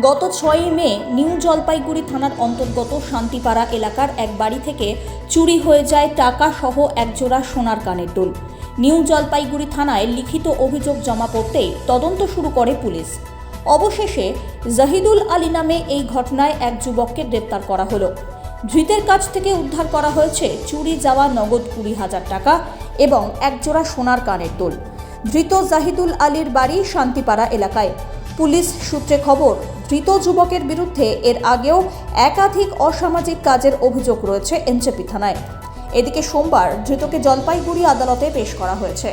গত ছয়ই মে নিউ জলপাইগুড়ি থানার অন্তর্গত শান্তিপাড়া এলাকার এক বাড়ি থেকে চুরি হয়ে যায় টাকা সহ একজোড়া সোনার কানের দুল। নিউ জলপাইগুড়ি থানায় লিখিত অভিযোগ জমা পড়তেই তদন্ত শুরু করে পুলিশ। অবশেষে জাহিদুল আলী নামে এই ঘটনায় এক যুবককে গ্রেপ্তার করা হলো। ধৃতের কাছ থেকে উদ্ধার করা হয়েছে চুরি যাওয়া নগদ কুড়ি হাজার টাকা এবং একজোড়া সোনার কানের দোল। ধৃত জাহিদুল আলীর বাড়ি শান্তিপাড়া এলাকায়। পুলিশ সূত্রে খবর ধৃত যুবকের বিরুদ্ধে এর আগেও একাধিক অসামাজিক কাজের অভিযোগ রয়েছে এনচেপি থানায়। এদিকে সোমবার ধৃতকে জলপাইগুড়ি আদালতে পেশ করা হয়েছে।